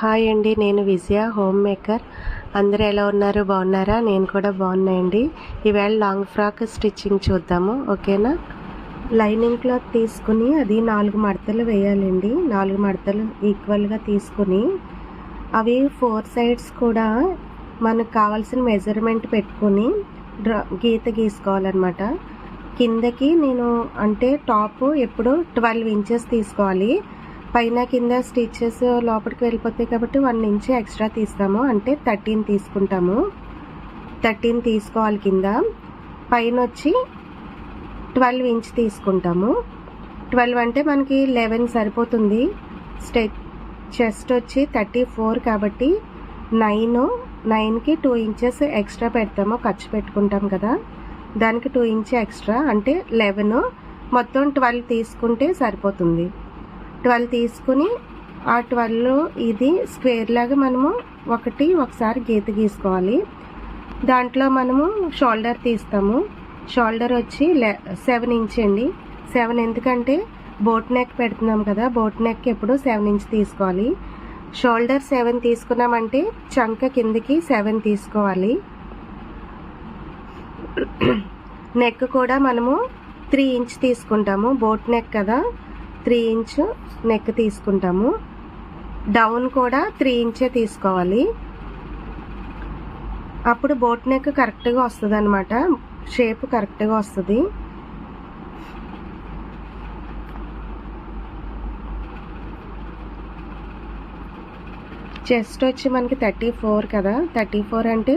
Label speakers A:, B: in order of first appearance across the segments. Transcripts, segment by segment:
A: Hi అండి నేను విజయ home maker. అందరూ ఎలా ఉన్నారు? బాగున్నారా? నేను కూడా బాగున్నాయండి ఈవేళ లాంగ్ ఫ్రాక్ స్టిచ్చింగ్ చూద్దాము ఓకేనా? లైనింగ్ క్లాత్ తీసుకుని అది నాలుగు మడతలు వేయాలండి. నాలుగు మడతలు ఈక్వల్గా తీసుకుని అవి ఫోర్ సైడ్స్ కూడా మనకు కావాల్సిన మెజర్మెంట్ పెట్టుకొని డ్రా గీత గీసుకోవాలన్నమాట. కిందకి నేను అంటే టాప్ ఎప్పుడు ట్వెల్వ్ ఇంచెస్ తీసుకోవాలి. పైన కింద స్టిచెస్ లోపలికి వెళ్ళిపోతాయి కాబట్టి వన్ ఇంచ్ ఎక్స్ట్రా తీస్తాము. అంటే థర్టీన్ తీసుకుంటాము. థర్టీన్ తీసుకోవాలి కింద. పైన వచ్చి ట్వెల్వ్ ఇంచ్ తీసుకుంటాము. ట్వెల్వ్ అంటే మనకి లెవెన్ సరిపోతుంది. స్టె చెస్ట్ వచ్చి థర్టీ ఫోర్ కాబట్టి నైన్ నైన్కి టూ ఇంచెస్ ఎక్స్ట్రా పెడతాము. ఖర్చు పెట్టుకుంటాం కదా. దానికి టూ ఇంచ్ ఎక్స్ట్రా. అంటే లెవెన్. మొత్తం ట్వెల్వ్ తీసుకుంటే సరిపోతుంది. ట్వెల్వ్ తీసుకుని ఆ ట్వెల్వ్ ఇది స్క్వేర్ లాగా మనము ఒకటి ఒకసారి గీత గీసుకోవాలి. దాంట్లో మనము షోల్డర్ తీస్తాము. షోల్డర్ వచ్చి లె సెవెన్ ఇంచ్ అండి. సెవెన్ ఎందుకంటే బోట్ నెక్ పెడుతున్నాం కదా బోట్ నెక్ ఎప్పుడు సెవెన్ ఇంచ్ తీసుకోవాలి. షోల్డర్ సెవెన్ తీసుకున్నామంటే చంక కిందికి సెవెన్ తీసుకోవాలి. నెక్ కూడా మనము త్రీ ఇంచ్ తీసుకుంటాము బోట్ నెక్ కదా. త్రీ ఇంచ్ నెక్ తీసుకుంటాము. డౌన్ కూడా త్రీ ఇంచే తీసుకోవాలి. అప్పుడు బోట్ నెక్ కరెక్ట్గా వస్తుంది అనమాట షేప్ కరెక్ట్గా వస్తుంది. చెస్ట్ వచ్చి మనకి థర్టీ ఫోర్ కదా. థర్టీ ఫోర్ అంటే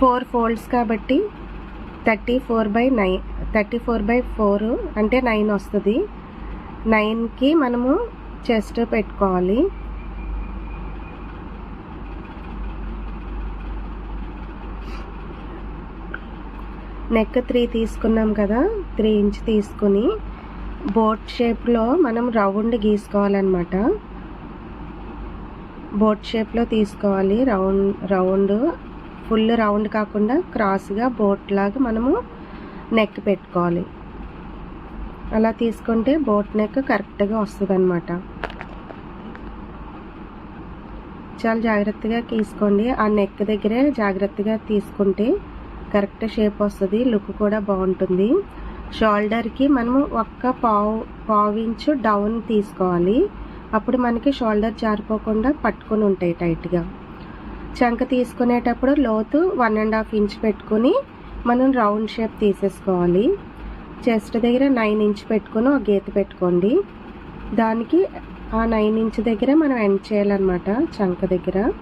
A: ఫోర్ ఫోల్డ్స్ కాబట్టి thirty four by nine thirty four by four అంటే నైన్ వస్తుంది. నైన్కి మనము చెస్ట్ పెట్టుకోవాలి. నెక్ త్రీ తీసుకున్నాం కదా త్రీ ఇంచ్ తీసుకుని బోట్ షేప్లో మనం రౌండ్ గీసుకోవాలన్నమాట. బోట్ షేప్లో తీసుకోవాలి రౌండ్ రౌండ్ ఫుల్ రౌండ్ కాకుండా క్రాస్గా బోట్ లాగా మనము నెక్ పెట్టుకోవాలి. అలా తీసుకుంటే బోట్ నెక్ కరెక్ట్గా వస్తుంది అనమాట చాలా జాగ్రత్తగా తీసుకోండి. ఆ నెక్ దగ్గరే జాగ్రత్తగా తీసుకుంటే కరెక్ట్ షేప్ వస్తుంది లుక్ కూడా బాగుంటుంది. షోల్డర్కి మనము ఒక్క పావు పావు ఇంచు డౌన్ తీసుకోవాలి. అప్పుడు మనకి షోల్డర్ జారిపోకుండా పట్టుకొని ఉంటాయి టైట్గా చంక తీసుకునేటప్పుడు లోతు వన్ అండ్ హాఫ్ ఇంచ్ పెట్టుకుని మనం రౌండ్ షేప్ తీసేసుకోవాలి. చెస్ట్ దగ్గర నైన్ ఇంచ్ పెట్టుకొని ఒక గీత పెట్టుకోండి. దానికి ఆ నైన్ ఇంచ్ దగ్గర మనం ఎండ్ చేయాలన్నమాట చంక దగ్గర.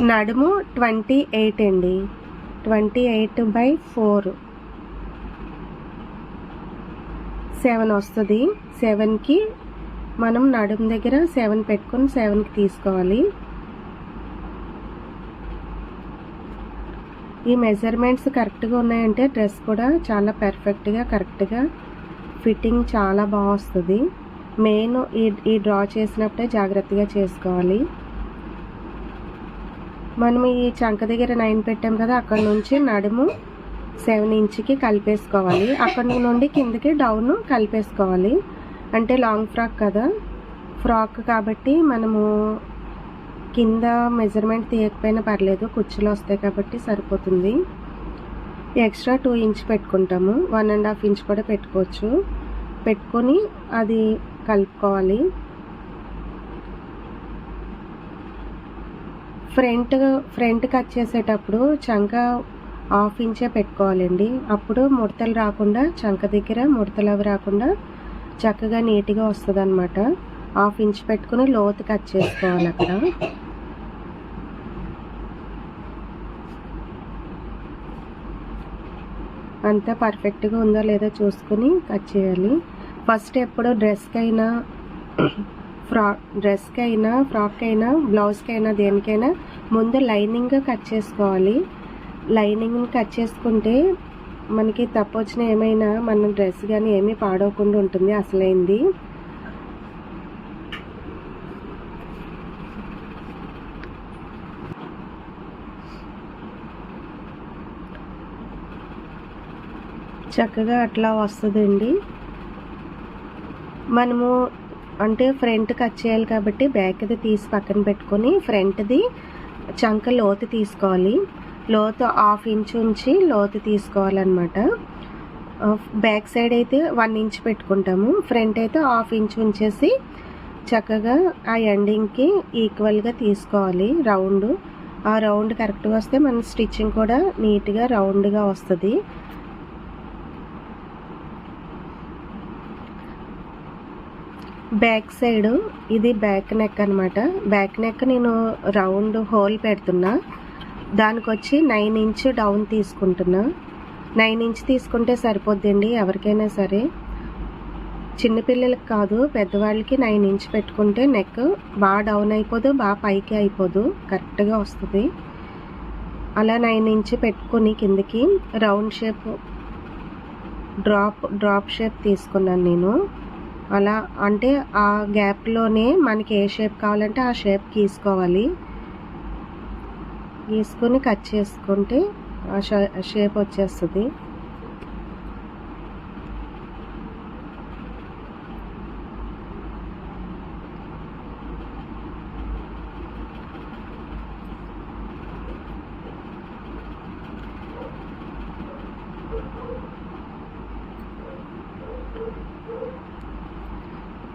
A: నడుము ట్వంటీ ఎయిట్ అండి. Twenty eight by four. Seven వస్తుంది. సెవెన్కి మనం నడుము దగ్గర సెవెన్ పెట్టుకొని సెవెన్కి తీసుకోవాలి. ఈ మెజర్మెంట్స్ కరెక్ట్గా ఉన్నాయంటే డ్రెస్ కూడా చాలా పెర్ఫెక్ట్గా కరెక్ట్గా ఫిట్టింగ్ చాలా బాగా వస్తుంది. మెయిన్ ఈ ఈ డ్రా చేసినప్పుడే జాగ్రత్తగా చేసుకోవాలి. మనం ఈ చంక దగ్గర నైన్ పెట్టాం కదా అక్కడ నుంచి నడుము సెవెన్ ఇంచ్కి కలిపేసుకోవాలి. అక్కడ నుండి కిందకి డౌన్ కలిపేసుకోవాలి. అంటే లాంగ్ ఫ్రాక్ కదా. ఫ్రాక్ కాబట్టి మనము కింద మెజర్మెంట్ తీయకపోయినా పర్లేదు కుర్చీలు వస్తాయి కాబట్టి సరిపోతుంది. ఎక్స్ట్రా టూ ఇంచ్ పెట్టుకుంటాము. వన్ అండ్ హాఫ్ ఇంచ్ కూడా పెట్టుకోవచ్చు. పెట్టుకొని అది కలుపుకోవాలి. ఫ్రంట్ ఫ్రంట్ కట్ చేసేటప్పుడు చంక హాఫ్ ఇంచే పెట్టుకోవాలండి. అప్పుడు ముడతలు రాకుండా చంక దగ్గర ముడతలు అవి రాకుండా చక్కగా నీట్గా వస్తుంది అనమాట హాఫ్ ఇంచ్ పెట్టుకుని లోతు కట్ చేసుకోవాలి అక్కడ. అంతా పర్ఫెక్ట్గా ఉందో లేదో చూసుకుని కట్ చేయాలి. ఫస్ట్ ఎప్పుడు డ్రెస్కి అయినా ఫ్రాక్ డ్రెస్కి అయినా ఫ్రాక్ అయినా బ్లౌజ్కి అయినా దేనికైనా ముందు లైనింగ్ కట్ చేసుకోవాలి. లైనింగ్ని కట్ చేసుకుంటే మనకి తప్పొచ్చిన ఏమైనా మన డ్రెస్ కానీ ఏమీ పాడవకుండా ఉంటుంది అసలైంది. చక్కగా అట్లా వస్తుందండి. మనము అంటే ఫ్రంట్ కట్ చేయాలి కాబట్టి బ్యాక్ది తీసి పక్కన పెట్టుకొని ఫ్రంట్ది చంక లోతు తీసుకోవాలి. లోతు హాఫ్ ఇంచ్ ఉంచి లోతు తీసుకోవాలన్నమాట. బ్యాక్ సైడ్ అయితే వన్ ఇంచ్ పెట్టుకుంటాము. ఫ్రంట్ అయితే హాఫ్ ఇంచ్ ఉంచేసి చక్కగా ఆ ఎండింగ్కి ఈక్వల్గా తీసుకోవాలి. రౌండ్. ఆ రౌండ్ కరెక్ట్గా వస్తే మన స్టిచ్చింగ్ కూడా నీట్గా రౌండ్గా వస్తుంది. బ్యాక్ సైడ్ ఇది బ్యాక్ నెక్ అనమాట బ్యాక్ నెక్ నేను రౌండ్ హోల్ పెడుతున్నా. దానికి వచ్చి నైన్ ఇంచ్ డౌన్ తీసుకుంటున్నా. నైన్ ఇంచ్ తీసుకుంటే సరిపోద్దండి ఎవరికైనా సరే. చిన్నపిల్లలకి కాదు పెద్దవాళ్ళకి నైన్ ఇంచ్ పెట్టుకుంటే నెక్ బాగా డౌన్ అయిపోదు బాగా పైకి అయిపోదు కరెక్ట్గా వస్తుంది. అలా నైన్ ఇంచ్ పెట్టుకొని కిందకి round shape drop drop shape తీసుకున్నాను నేను. అలా అంటే ఆ గ్యాప్లోనే మనకి ఏ షేప్ కావాలంటే ఆ షేప్ గీసుకోవాలి. గీసుకొని కట్ చేసుకుంటే ఆ షేప్ వచ్చేస్తుంది.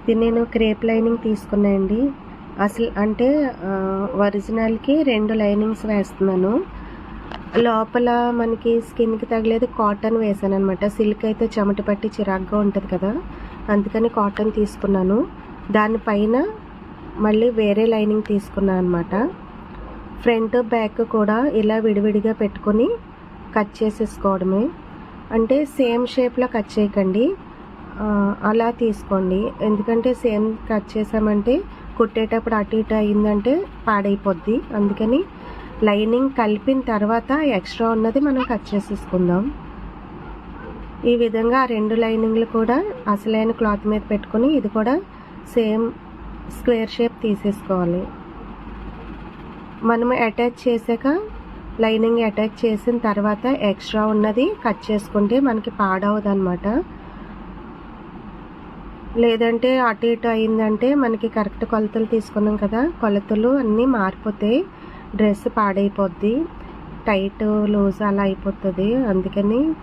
A: ఇది నేను క్రేప్ లైనింగ్ తీసుకున్నాయండి అసలు అంటే ఒరిజినల్కి రెండు లైనింగ్స్ వేస్తున్నాను. లోపల మనకి స్కిన్కి తగిలేదు కాటన్ వేసాను అనమాట సిల్క్ అయితే చెమట పట్టి చిరాగ్గా ఉంటుంది కదా. అందుకని కాటన్ తీసుకున్నాను. దానిపైన మళ్ళీ వేరే లైనింగ్ తీసుకున్నాను అనమాట ఫ్రంట్ బ్యాక్ కూడా ఇలా విడివిడిగా పెట్టుకొని కట్ చేసేసుకోవడమే. అంటే సేమ్ షేప్లో కట్ చేయకండి. అలా తీసుకోండి. ఎందుకంటే సేమ్ కట్ చేసామంటే కుట్టేటప్పుడు అటు ఇటు అయిందంటే పాడైపోద్ది. అందుకని లైనింగ్ కలిపిన తర్వాత ఎక్స్ట్రా ఉన్నది మనం కట్ చేసేసుకుందాం. ఈ విధంగా ఆ రెండు లైనింగ్లు కూడా అసలైన క్లాత్ మీద పెట్టుకొని ఇది కూడా సేమ్ స్క్వేర్ షేప్ తీసేసుకోవాలి. మనం అటాచ్ చేసాక లైనింగ్ అటాచ్ చేసిన తర్వాత ఎక్స్ట్రా ఉన్నది కట్ చేసుకుంటే మనకి పాడవదు అనమాట లేదంటే అటు ఇటు అయిందంటే మనకి కరెక్ట్ కొలతలు తీసుకున్నాం కదా. కొలతలు అన్నీ మారిపోతాయి. డ్రెస్ పాడైపోద్ది. టైట్ లూజ్ అలా అయిపోతుంది. అందుకని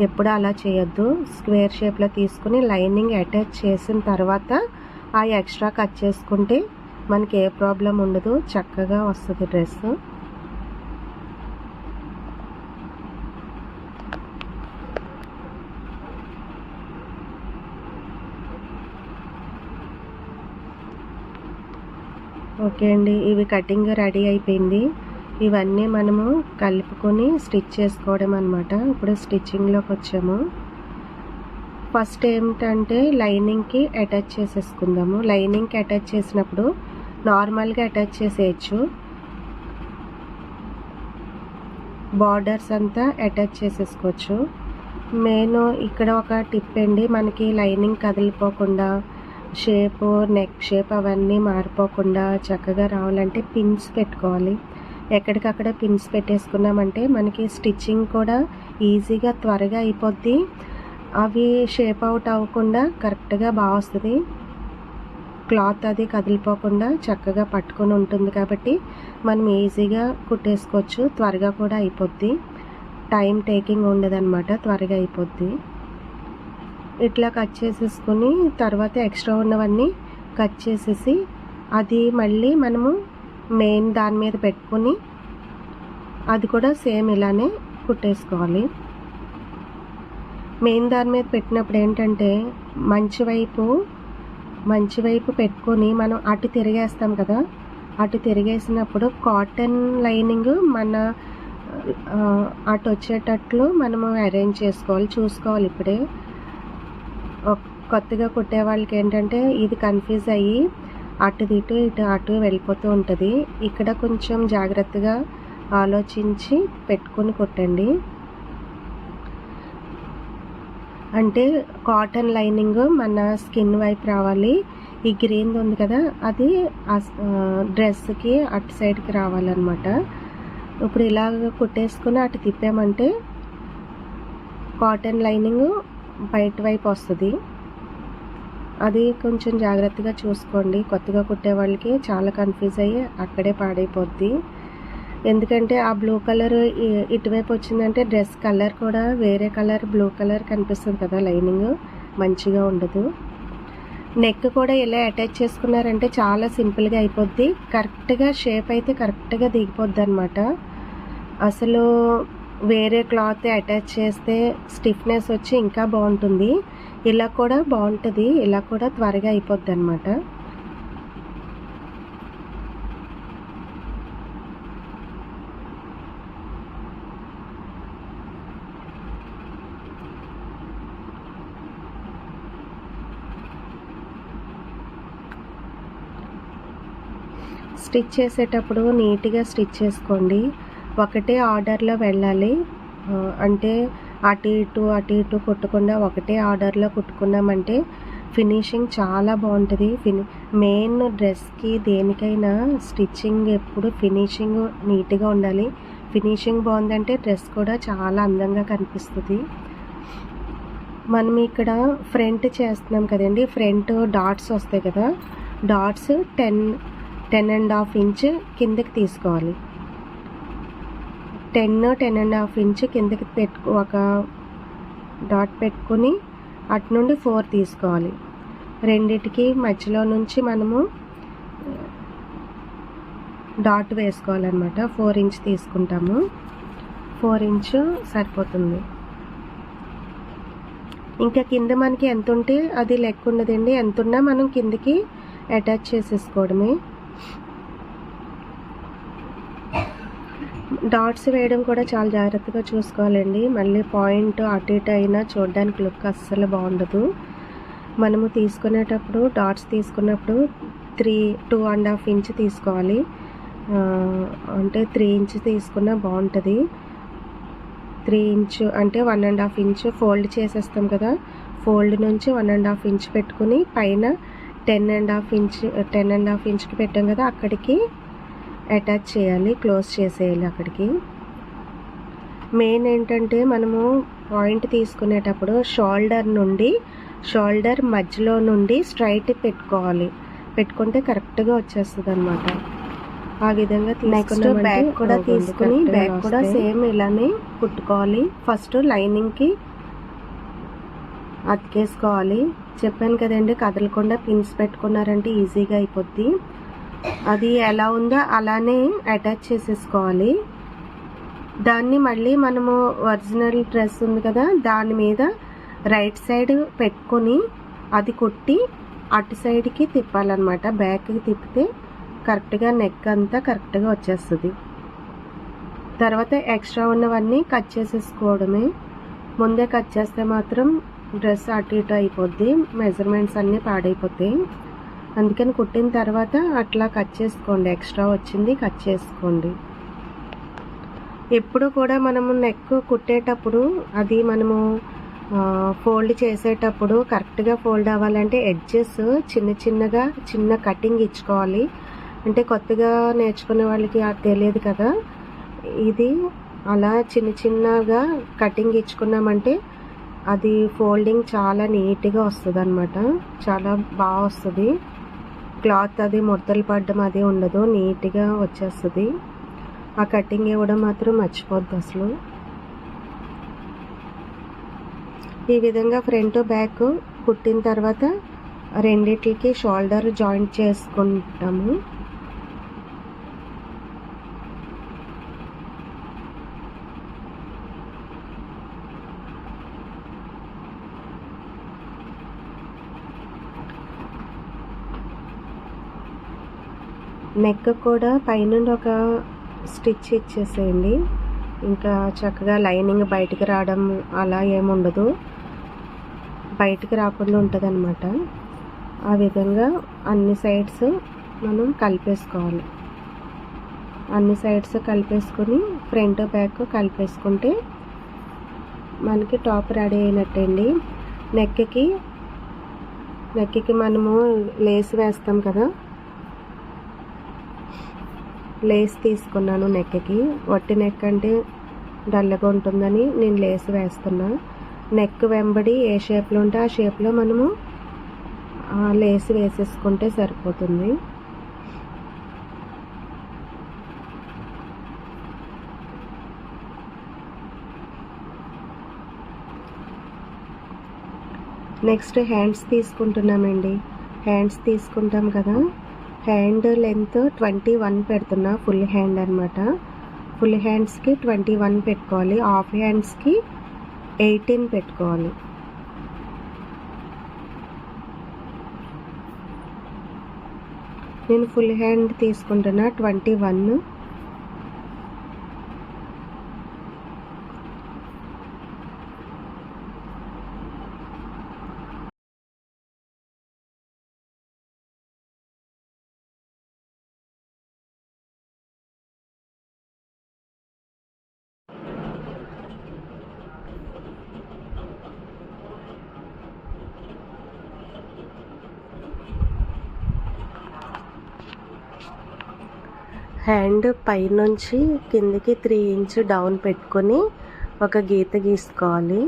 A: ఎప్పుడు అలా చేయొద్దు. స్క్వేర్ షేప్లో తీసుకుని లైనింగ్ అటాచ్ చేసిన తర్వాత ఆ ఎక్స్ట్రా కట్ చేసుకుంటే మనకి ఏ ప్రాబ్లం ఉండదు. చక్కగా వస్తుంది డ్రెస్ ఓకే అండి. ఇవి కటింగ్ రెడీ అయిపోయింది. ఇవన్నీ మనము కలుపుకొని స్టిచ్ చేసుకోవడం అనమాట ఇప్పుడు స్టిచ్చింగ్లోకి వచ్చాము. ఫస్ట్ ఏమిటంటే లైనింగ్కి అటాచ్ చేసేసుకుందాము. లైనింగ్కి అటాచ్ చేసినప్పుడు నార్మల్గా అటాచ్ చేసేయచ్చు. బార్డర్స్ అంతా అటాచ్ చేసేసుకోవచ్చు. మెయిన్ ఇక్కడ ఒక టిప్ అండి. మనకి లైనింగ్ కదిలిపోకుండా షేప్ నెక్ షేప్ అవన్నీ మారిపోకుండా చక్కగా రావాలంటే పిన్స్ పెట్టుకోవాలి. ఎక్కడికక్కడ పిన్స్ పెట్టేసుకున్నామంటే మనకి స్టిచ్చింగ్ కూడా ఈజీగా త్వరగా అయిపోద్ది. అవి షేప్ అవుట్ అవ్వకుండా కరెక్ట్గా బాగా వస్తుంది. క్లాత్ అది కదిలిపోకుండా చక్కగా పట్టుకొని ఉంటుంది కాబట్టి మనం ఈజీగా కుట్టేసుకోవచ్చు. త్వరగా కూడా అయిపోద్ది. టైం టేకింగ్ ఉండదన్నమాట త్వరగా అయిపోద్ది. ఇట్లా కట్ చేసేసుకుని తర్వాత ఎక్స్ట్రా ఉన్నవన్నీ కట్ చేసేసి అది మళ్ళీ మనము మెయిన్ దాని మీద పెట్టుకొని అది కూడా సేమ్ ఇలానే కుట్టేసుకోవాలి. మెయిన్ దాని మీద పెట్టినప్పుడు ఏంటంటే మంచి వైపు మంచి వైపు పెట్టుకొని మనం అటు తిరిగేస్తాం కదా అటు తిరిగేసినప్పుడు కాటన్ లైనింగ్ మన అటు వచ్చేటట్లు మనము అరేంజ్ చేసుకోవాలి చూసుకోవాలి ఇప్పుడే. కొత్తగా కుట్టే వాళ్ళకి ఏంటంటే ఇది కన్ఫ్యూజ్ అయ్యి అటు ఇటు ఇటు అటు వెళ్ళిపోతూ ఉంటుంది. ఇక్కడ కొంచెం జాగ్రత్తగా ఆలోచించి పెట్టుకొని కుట్టండి. అంటే కాటన్ లైనింగ్ మన స్కిన్ వైపు రావాలి. ఈ గ్రీన్ ఉంది కదా అది డ్రెస్కి అటు సైడ్కి రావాలన్నమాట. ఇప్పుడు ఇలాగ కుట్టేసుకుని అటు తిప్పామంటే కాటన్ లైనింగ్ బయట వైపు వస్తుంది. అది కొంచెం జాగ్రత్తగా చూసుకోండి. కొత్తగా కుట్టే వాళ్ళకి చాలా కన్ఫ్యూజ్ అయ్యి అక్కడే పాడైపోద్ది. ఎందుకంటే ఆ బ్లూ కలర్ ఇటువైపు వచ్చిందంటే డ్రెస్ కలర్ కూడా వేరే కలర్ బ్లూ కలర్ కనిపిస్తుంది కదా లైనింగ్ మంచిగా ఉండదు. నెక్ కూడా ఇలా అటాచ్ చేసుకున్నారంటే చాలా సింపుల్గా అయిపోద్ది. కరెక్ట్గా షేప్ అయితే కరెక్ట్గా దిగిపోద్ది అనమాట అసలు వేరే క్లాత్ అటాచ్ చేస్తే స్టిఫ్నెస్ వచ్చి ఇంకా బాగుంటుంది. ఇలా కూడా బాగుంటుంది. ఇలా కూడా త్వరగా అయిపోద్ది అనమాట స్టిచ్ చేసేటప్పుడు నీట్గా స్టిచ్ చేసుకోండి. ఒకటే ఆర్డర్లో వెళ్ళాలి. అంటే అటు ఇటు అటు ఇటు కుట్టకుండా ఒకటే ఆర్డర్లో కుట్టుకున్నామంటే ఫినిషింగ్ చాలా బాగుంటుంది. ఫిని మెయిన్ డ్రెస్కి దేనికైనా స్టిచ్చింగ్ ఎప్పుడు ఫినిషింగ్ నీట్గా ఉండాలి. ఫినిషింగ్ బాగుందంటే డ్రెస్ కూడా చాలా అందంగా కనిపిస్తుంది. మనం ఇక్కడ ఫ్రంట్ చేస్తున్నాం కదండి. ఫ్రంట్ డాట్స్ వస్తాయి కదా. Dots ten ten and half inch కిందకి తీసుకోవాలి. Ten ten and half inch కిందకి పెట్టు ఒక డాట్ పెట్టుకుని అటు నుండి ఫోర్ తీసుకోవాలి. రెండిటికి మధ్యలో నుంచి మనము డాట్ వేసుకోవాలన్నమాట. ఫోర్ ఇంచ్ తీసుకుంటాము. ఫోర్ ఇంచ్ సరిపోతుంది. ఇంకా కింద మనకి ఎంత ఉంటే అది లెక్క ఉన్నదండి. ఎంత ఉన్నా మనం కిందకి అటాచ్ చేసేసుకోవడమే. డాట్స్ వేయడం కూడా చాలా జాగ్రత్తగా చూసుకోవాలండి. మళ్ళీ పాయింట్ అటు ఇటు అయినా చూడడానికి లుక్ అస్సలు బాగుండదు. మనము తీసుకునేటప్పుడు డాట్స్ తీసుకున్నప్పుడు three two and half inch తీసుకోవాలి. అంటే త్రీ ఇంచ్ తీసుకున్నా బాగుంటుంది. త్రీ ఇంచ్ అంటే one and half inch fold చేసేస్తాం కదా. ఫోల్డ్ నుంచి వన్ అండ్ హాఫ్ ఇంచ్ పెట్టుకుని పైన ten and half inch ten and half ఇంచ్కి పెట్టాం కదా అక్కడికి అటాచ్ చేయాలి క్లోజ్ చేసేయాలి అక్కడికి. మెయిన్ ఏంటంటే మనము పాయింట్ తీసుకునేటప్పుడు షోల్డర్ నుండి షోల్డర్ మధ్యలో నుండి స్ట్రైట్ పెట్టుకోవాలి. పెట్టుకుంటే కరెక్ట్గా వచ్చేస్తుంది అనమాట ఆ విధంగా
B: నెక్స్ట్ బ్యాక్ కూడా. తీసుకుని బ్యాక్ కూడా. సేమ్ ఇలానే కుట్టుకోవాలి.
A: ఫస్ట్ లైనింగ్కి అతికేసుకోవాలి. చెప్పాను కదండి కదలకుండా పిన్స్ పెట్టుకున్నారంటే ఈజీగా అయిపోద్ది. అది ఎలా ఉందో అలానే అటాచ్ చేసేసుకోవాలి. దాన్ని మళ్ళీ మనము ఒరిజినల్ డ్రెస్ ఉంది కదా దాని మీద రైట్ సైడ్ పెట్టుకొని అది కుట్టి అటు సైడ్కి తిప్పాలన్నమాట. బ్యాక్కి తిప్పితే కరెక్ట్గా నెక్ అంతా కరెక్ట్గా వచ్చేస్తుంది. తర్వాత ఎక్స్ట్రా ఉన్నవన్నీ కట్ చేసేసుకోవడమే. ముందే కట్ చేస్తే మాత్రం డ్రెస్ అటు ఇటు అయిపోద్ది మెజర్మెంట్స్ అన్నీ పాడైపోతాయి. అందుకని కుట్టిన తర్వాత అట్లా కట్ చేసుకోండి. ఎక్స్ట్రా వచ్చింది కట్ చేసుకోండి. ఎప్పుడు కూడా మనము నెక్ కుట్టేటప్పుడు అది మనము ఫోల్డ్ చేసేటప్పుడు కరెక్ట్గా ఫోల్డ్ అవ్వాలంటే ఎడ్జెస్ చిన్న చిన్నగా చిన్న కటింగ్ ఇచ్చుకోవాలి. అంటే కొత్తగా నేర్చుకునే వాళ్ళకి అది తెలియదు కదా. ఇది అలా చిన్న చిన్నగా కటింగ్ ఇచ్చుకున్నామంటే అది ఫోల్డింగ్ చాలా నీట్గా వస్తుంది అనమాట చాలా బాగా వస్తుంది. క్లాత్ అది ముడతలు పడడం అది ఉండదు నీట్గా వచ్చేస్తుంది. ఆ కటింగ్ ఇవ్వడం మాత్రం మర్చిపోద్ది అసలు. ఈ విధంగా ఫ్రంట్ బ్యాక్ కుట్టిన తర్వాత రెండిట్లకి షోల్డర్ జాయింట్ చేసుకుంటాము. నెక్ కూడా పైనుండి ఒక స్టిచ్ ఇచ్చేసేయండి. ఇంకా చక్కగా లైనింగ్ బయటికి రావడం అలా ఏముండదు బయటికి రాకుండా ఉంటుంది అనమాట ఆ విధంగా అన్ని సైడ్స్ మనం కలిపేసుకోవాలి. అన్ని సైడ్స్ కలిపేసుకొని ఫ్రంట్ బ్యాక్ కలిపేసుకుంటే మనకి టాప్ రెడీ అయినట్టండి. నెక్కి నెక్కి మనము లేస్ వేస్తాం కదా లేస్ తీసుకున్నాను నెక్కి. వట్టి నెక్ అంటే డల్లగా ఉంటుందని నేను లేస్ వేస్తున్నా. నెక్ వెంబడి ఏ షేప్లో ఉంటే ఆ షేప్లో మనము ఆ, లేస్ వేసేసుకుంటే సరిపోతుంది. Next hands తీసుకుంటున్నామండి. హ్యాండ్స్ తీసుకుంటాం కదా. హ్యాండ్ లెంత్ ట్వంటీ వన్ పెడుతున్నా ఫుల్ హ్యాండ్ అనమాట ఫుల్ హ్యాండ్స్కి ట్వంటీ వన్ పెట్టుకోవాలి. హాఫ్ హ్యాండ్స్కి ఎయిటీన్ పెట్టుకోవాలి. నేను ఫుల్ హ్యాండ్ తీసుకుంటున్నా ట్వంటీ వన్. హ్యాండ్ పైనుంచి కిందకి త్రీ ఇంచ్ డౌన్ పెట్టుకొని ఒక గీత గీసుకోవాలి.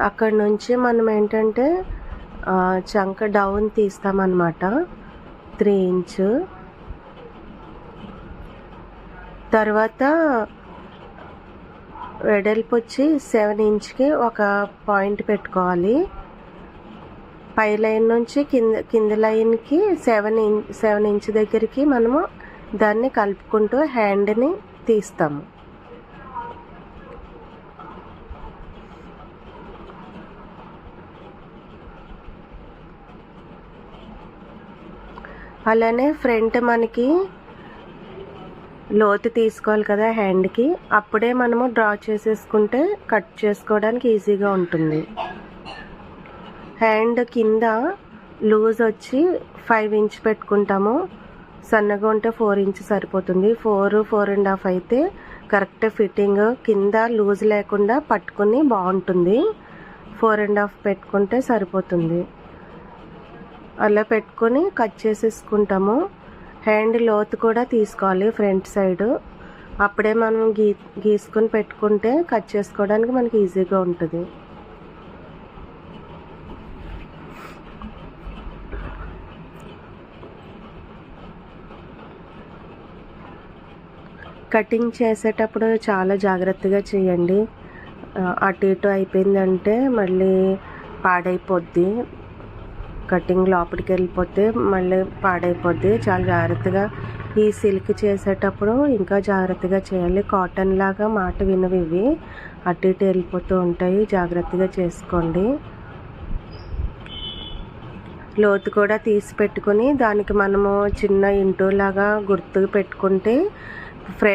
A: అక్కడ నుంచి మనం ఏంటంటే చంక డౌన్ తీస్తామన్నమాట. Three inch. తర్వాత వెడల్పు వచ్చి సెవెన్ ఇంచ్కి ఒక పాయింట్ పెట్టుకోవాలి. పై లైన్ నుంచి కింద కింద లైన్కి సెవెన్ ఇం సెవెన్ ఇంచ్ దగ్గరికి మనము దాన్ని కలుపుకుంటూ హ్యాండ్ని తీస్తాము. అలానే ఫ్రంట్ మనకి లోతు తీసుకోవాలి కదా హ్యాండ్కి అప్పుడే మనము డ్రా చేసేసుకుంటే కట్ చేసుకోవడానికి ఈజీగా ఉంటుంది. హ్యాండ్ కింద లూజ్ వచ్చి ఫైవ్ ఇంచ్ పెట్టుకుంటాము. సన్నగా ఉంటే ఫోర్ ఇంచ్ సరిపోతుంది. ఫోర్ ఫోర్ అండ్ హాఫ్ అయితే కరెక్ట్ ఫిట్టింగ్. కింద లూజ్ లేకుండా పట్టుకుని బాగుంటుంది. ఫోర్ అండ్ హాఫ్ పెట్టుకుంటే సరిపోతుంది. అలా పెట్టుకొని కట్ చేసేసుకుంటాము. హ్యాండ్ లోతు కూడా తీసుకోవాలి ఫ్రంట్ సైడ్. అప్పుడే మనం గీ గీసుకొని పెట్టుకుంటే కట్ చేసుకోవడానికి మనకి ఈజీగా ఉంటుంది. కటింగ్ చేసేటప్పుడు చాలా జాగ్రత్తగా చేయండి. అటు ఇటు అయిపోయిందంటే మళ్ళీ పాడైపోద్ది. కటింగ్ లోపలికి వెళ్ళిపోతే మళ్ళీ పాడైపోద్ది. చాలా జాగ్రత్తగా ఈ సిల్క్ చేసేటప్పుడు ఇంకా జాగ్రత్తగా చేయాలి. కాటన్ లాగా మాట వినవి ఇవి. అటు ఇటు వెళ్ళిపోతూ ఉంటాయి. జాగ్రత్తగా చేసుకోండి. లోతు కూడా తీసి పెట్టుకొని దానికి మనము చిన్న ఇంటూ లాగా గుర్తు పెట్టుకుంటే ఫ్రే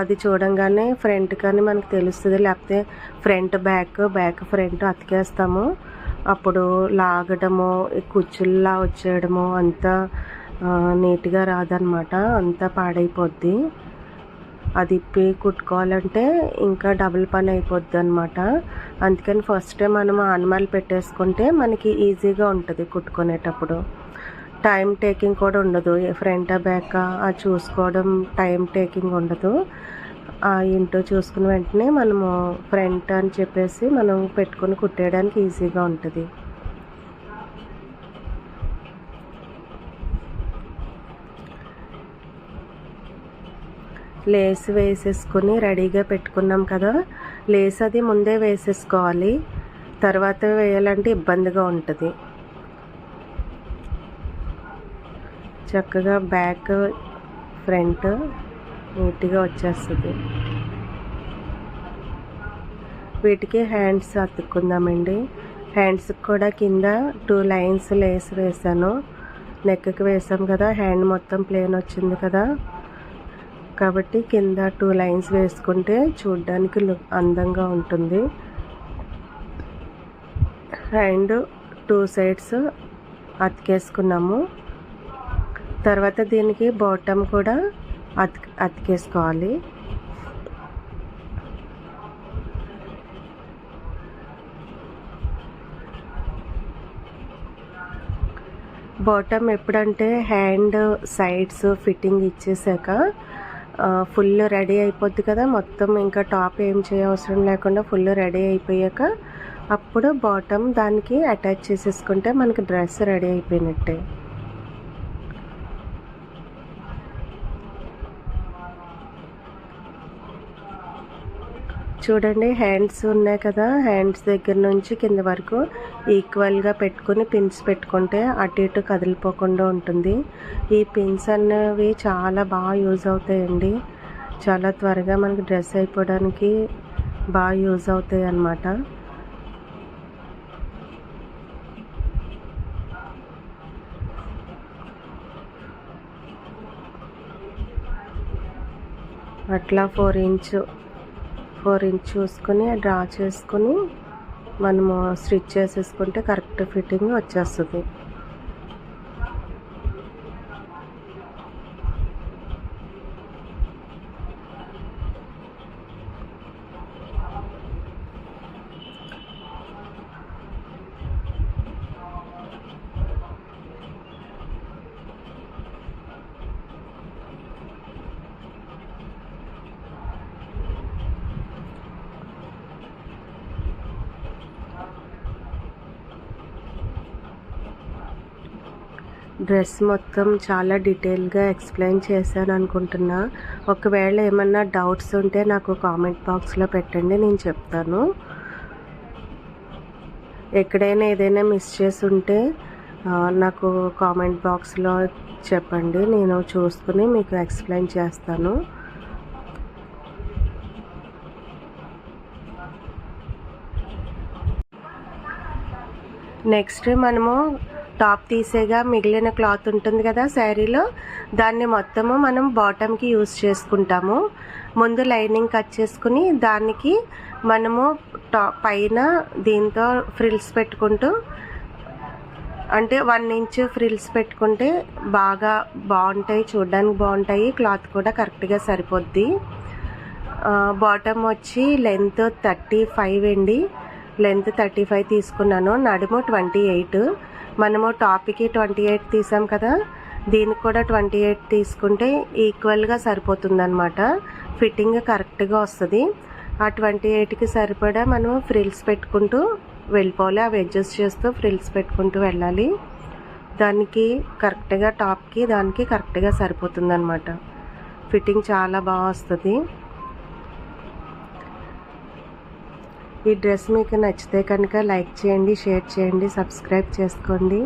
A: అది చూడంగానే ఫ్రంట్ కానీ మనకు తెలుస్తుంది. లేకపోతే ఫ్రంట్ బ్యాక్ బ్యాక్ ఫ్రంట్ అతికేస్తాము. అప్పుడు లాగడము కుచ్చుల్లా వచ్చేయడము అంతా నీట్గా రాదనమాట. అంతా పాడైపోద్ది. అది ఇప్పి కుట్టుకోవాలంటే ఇంకా డబుల్ పని అయిపోద్ది అనమాట అందుకని ఫస్టే మనం ఆనమాలు పెట్టేసుకుంటే మనకి ఈజీగా ఉంటుంది కుట్టుకునేటప్పుడు. టైం టేకింగ్ కూడా ఉండదు. ఫ్రంట్ బ్యాక్ ఆ చూసుకోవడం టైం టేకింగ్ ఉండదు. ఆ ఇంటో చూసుకున్న వెంటనే మనము ఫ్రంట్ అని చెప్పేసి మనం పెట్టుకుని కుట్టేయడానికి ఈజీగా ఉంటుంది. లేస్ వేసేసుకొని రెడీగా పెట్టుకున్నాం కదా. లేస్ అది ముందే వేసేసుకోవాలి. తర్వాత వేయాలంటే ఇబ్బందిగా ఉంటుంది. చక్కగా బ్యాక్ ఫ్రంట్ నీట్గా వచ్చేస్తుంది. వీటికి హ్యాండ్స్ అతుక్కుందామండి. హ్యాండ్స్కి కూడా కింద టూ లైన్స్ లేస్ వేసాను నెక్కి వేసాం కదా హ్యాండ్ మొత్తం ప్లేన్ వచ్చింది కదా. కాబట్టి కింద టూ లైన్స్ వేసుకుంటే చూడ్డానికి లుక్ అందంగా ఉంటుంది. హ్యాండ్ టూ సైడ్స్ అతికేసుకున్నాము. తర్వాత దీనికి బాటమ్ కూడా అతి అతికేసుకోవాలి. బాటమ్ ఎప్పుడంటే హ్యాండ్ సైడ్స్ ఫిట్టింగ్ ఇచ్చేసాక ఫుల్ రెడీ అయిపోద్ది కదా మొత్తం ఇంకా టాప్ ఏం చేయవసరం లేకుండా ఫుల్ రెడీ అయిపోయాక అప్పుడు బాటమ్ దానికి అటాచ్ చేసేసుకుంటే మనకి డ్రెస్ రెడీ అయిపోయినట్టే. చూడండి హ్యాండ్స్ ఉన్నాయి కదా హ్యాండ్స్ దగ్గర నుంచి కింద వరకు ఈక్వల్గా పెట్టుకుని పిన్స్ పెట్టుకుంటే అటు ఇటు కదిలిపోకుండా ఉంటుంది. ఈ పిన్స్ అనేవి చాలా బాగా యూజ్ అవుతాయండి. చాలా త్వరగా మనకి డ్రెస్ అయిపోవడానికి బాగా యూజ్ అవుతాయి అన్నమాట. అట్లా ఫోర్ ఇంచు ఫోర్ ఇంచ్ చూసుకొని డ్రా చేసుకొని మనము స్టిచ్ చేసేసుకుంటే కరెక్ట్ ఫిట్టింగ్ వచ్చేస్తుంది. డ్రెస్ మొత్తం చాలా డీటెయిల్గా ఎక్స్ప్లెయిన్ చేశాను అనుకుంటున్నా. ఒకవేళ ఏమన్నా డౌట్స్ ఉంటే నాకు కామెంట్ బాక్స్లో పెట్టండి నేను చెప్తాను. ఎక్కడైనా ఏదైనా మిస్ చేసి ఉంటే నాకు కామెంట్ బాక్స్లో చెప్పండి నేను చూసుకుని మీకు ఎక్స్ప్లెయిన్ చేస్తాను. నెక్స్ట్ మనము టాప్ తీసేగా మిగిలిన క్లాత్ ఉంటుంది కదా శారీలో. దాన్ని మొత్తము మనం బాటమ్కి యూస్ చేసుకుంటాము. ముందు లైనింగ్ కట్ చేసుకుని దానికి మనము టాప్ పైన దీంతో ఫ్రిల్స్ పెట్టుకుంటూ అంటే వన్ ఇంచ్ ఫ్రిల్స్ పెట్టుకుంటే బాగా బాగుంటాయి చూడడానికి బాగుంటాయి క్లాత్ కూడా కరెక్ట్గా సరిపోద్ది. బాటమ్ వచ్చి లెంత్ థర్టీ ఫైవ్ అండి. లెంత్ థర్టీ ఫైవ్ తీసుకున్నాను. నడుము ట్వంటీ ఎయిట్ మనము టాప్కి ట్వంటీ ఎయిట్ తీసాం కదా. దీనికి కూడా ట్వంటీ ఎయిట్ తీసుకుంటే ఈక్వల్గా సరిపోతుందన్నమాట. ఫిట్టింగ్ కరెక్ట్గా వస్తుంది. ఆ ట్వంటీ ఎయిట్కి సరిపడా మనం ఫ్రిల్స్ పెట్టుకుంటూ వెళ్ళిపోవాలి. అవి అడ్జస్ట్ చేస్తూ ఫ్రిల్స్ పెట్టుకుంటూ వెళ్ళాలి. దానికి కరెక్ట్గా టాప్కి దానికి కరెక్ట్గా సరిపోతుందన్నమాట. ఫిట్టింగ్ చాలా బాగా వస్తుంది. ఈ డ్రెస్ మీకు నచ్చితే కనుక లైక్ చేయండి షేర్ చేయండి సబ్స్క్రైబ్ చేసుకోండి.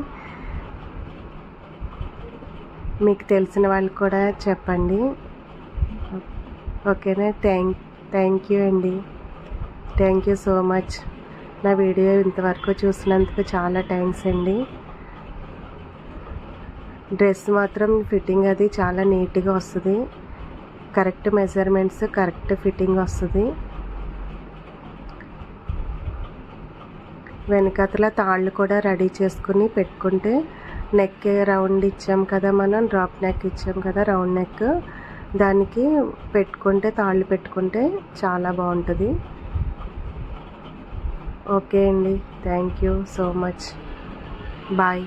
A: మీకు తెలిసిన వాళ్ళకి కూడా చెప్పండి. ఓకేనా? థ్యాంక్ థ్యాంక్ యూ అండి. Thank you so much. నా వీడియో ఇంతవరకు చూసినందుకు చాలా థ్యాంక్స్ అండి. డ్రెస్ మాత్రం ఫిట్టింగ్ అది చాలా నీట్గా వస్తుంది. కరెక్ట్ మెజర్మెంట్స్ కరెక్ట్ ఫిట్టింగ్ వస్తుంది. వెనకతల తాళ్ళు కూడా రెడీ చేసుకుని పెట్టుకుంటే నెక్ రౌండ్ ఇచ్చాం కదా మనం డ్రాప్ నెక్ ఇచ్చాం కదా రౌండ్ నెక్ దానికి పెట్టుకుంటే తాళ్ళు పెట్టుకుంటే చాలా బాగుంటుంది. ఓకే అండి. Thank you so much bye